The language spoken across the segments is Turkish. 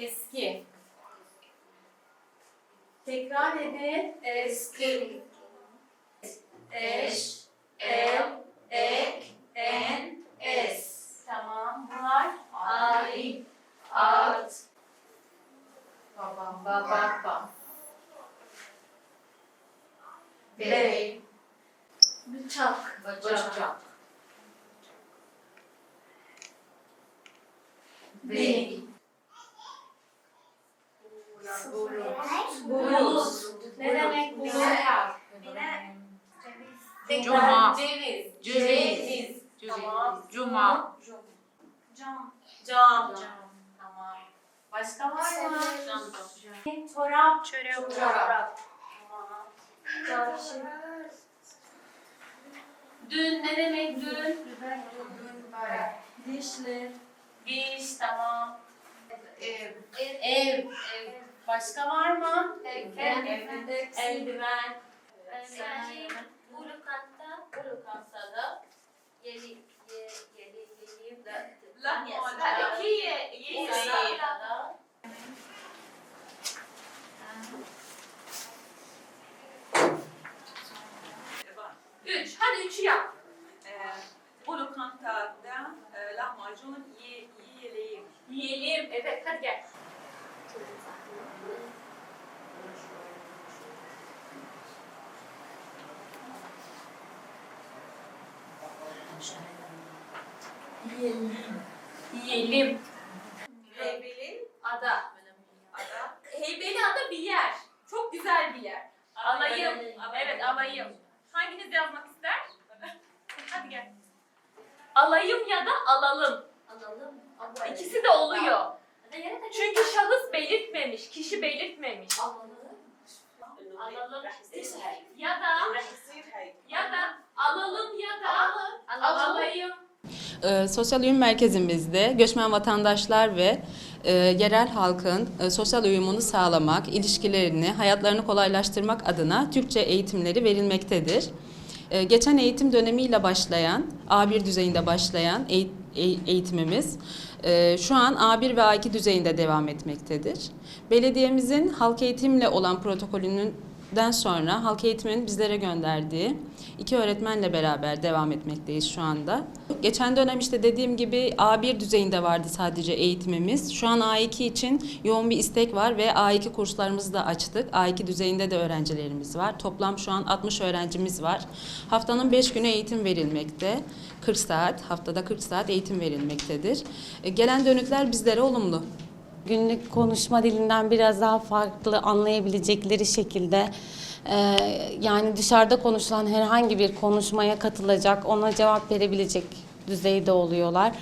Eski. Tekrar edin. Eski. Eş, ev, ek, en, es. Tamam. Bunlar ay, at, baba, baba, baba. Bey, bıçak, bıçak. Bey. Bulut. Ne demek bulut? Cuma. Ceviz. Ceviz. Tamam. Cuma. Cam. Cam. Tamam. Başka var mı? Çorap. Çorap. Çorap. Tamam. Dün ne demek dün? Dişli. Diş tamam. Ev. Ev. Ev. Başka var mı? Eldiven. Eldiven. Yani bu lokanta, bu lokantada yeni ye, yeni yeni de La, la, iki ye- ye- ye- Üç. Hadi üçü yap. Ee, bu lokantada e, lahmacun ye, yiyelim. Yiyelim. Evet hadi gel. Yiyelim. Heybeli Ada. ada. Heybeli ada bir yer. Çok güzel bir yer. Alayım. Evet alayım. Hanginiz yazmak ister? Hadi gel. Alayım ya da alalım. Alalım. Allah İkisi de oluyor. Çünkü şahıs belirtmemiş, kişi belirtmemiş. Alalım. Ya da ya da alalım ya da alalım. alayım. Ee, sosyal uyum merkezimizde göçmen vatandaşlar ve e, yerel halkın e, sosyal uyumunu sağlamak, ilişkilerini, hayatlarını kolaylaştırmak adına Türkçe eğitimleri verilmektedir. E, geçen eğitim dönemiyle başlayan, A1 düzeyinde başlayan eğit- eğitimimiz e, şu an A1 ve A2 düzeyinde devam etmektedir. Belediyemizin halk eğitimle olan protokolünün Den sonra halk eğitimin bizlere gönderdiği iki öğretmenle beraber devam etmekteyiz şu anda. Geçen dönem işte dediğim gibi A1 düzeyinde vardı sadece eğitimimiz. Şu an A2 için yoğun bir istek var ve A2 kurslarımızı da açtık. A2 düzeyinde de öğrencilerimiz var. Toplam şu an 60 öğrencimiz var. Haftanın 5 günü eğitim verilmekte. 40 saat, haftada 40 saat eğitim verilmektedir. E, Gelen dönütler bizlere olumlu. Günlük konuşma dilinden biraz daha farklı anlayabilecekleri şekilde e, yani dışarıda konuşulan herhangi bir konuşmaya katılacak, ona cevap verebilecek düzeyde oluyorlar.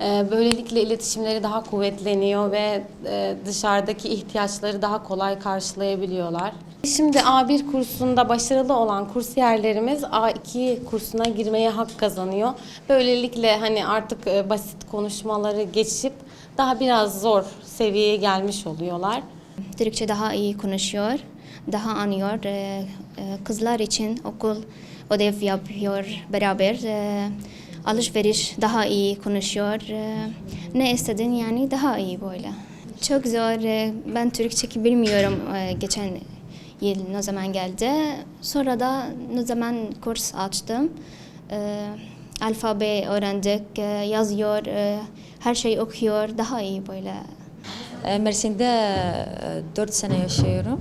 E, böylelikle iletişimleri daha kuvvetleniyor ve e, dışarıdaki ihtiyaçları daha kolay karşılayabiliyorlar. Şimdi A1 kursunda başarılı olan kursiyerlerimiz A2 kursuna girmeye hak kazanıyor. Böylelikle hani artık e, basit konuşmaları geçip daha biraz zor seviyeye gelmiş oluyorlar. Türkçe daha iyi konuşuyor, daha anlıyor. Ee, e, Kızlar için okul ödev yapıyor beraber. Ee, Alışveriş daha iyi konuşuyor. Ee, Ne istedin yani daha iyi böyle. Çok zor. Ben Türkçe bilmiyorum ee, geçen yıl ne zaman geldi. Sonra da ne zaman kurs açtım. Alfabe öğrendik, ee, yazıyor, ee, her şey okuyor. Daha iyi böyle. E, Mersin'de e, 4 sene yaşıyorum.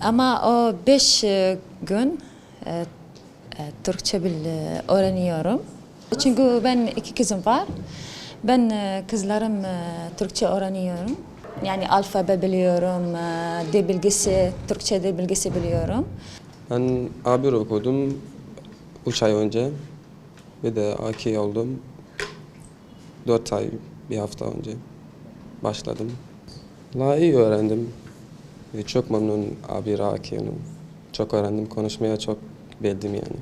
Ama o 5 gün e, e, Türkçe bil e, öğreniyorum. Çünkü ben iki kızım var. Ben e, kızlarım e, Türkçe öğreniyorum. Yani alfabe biliyorum, e, dil bilgisi, Türkçe dil bilgisi biliyorum. Ben A1 okudum 3 ay önce. Bir de A2 oldum. 4 ay, bir hafta önce başladım. La iyi öğrendim. Ve çok memnun A1 A2'nin. Çok öğrendim, konuşmaya çok bildim yani.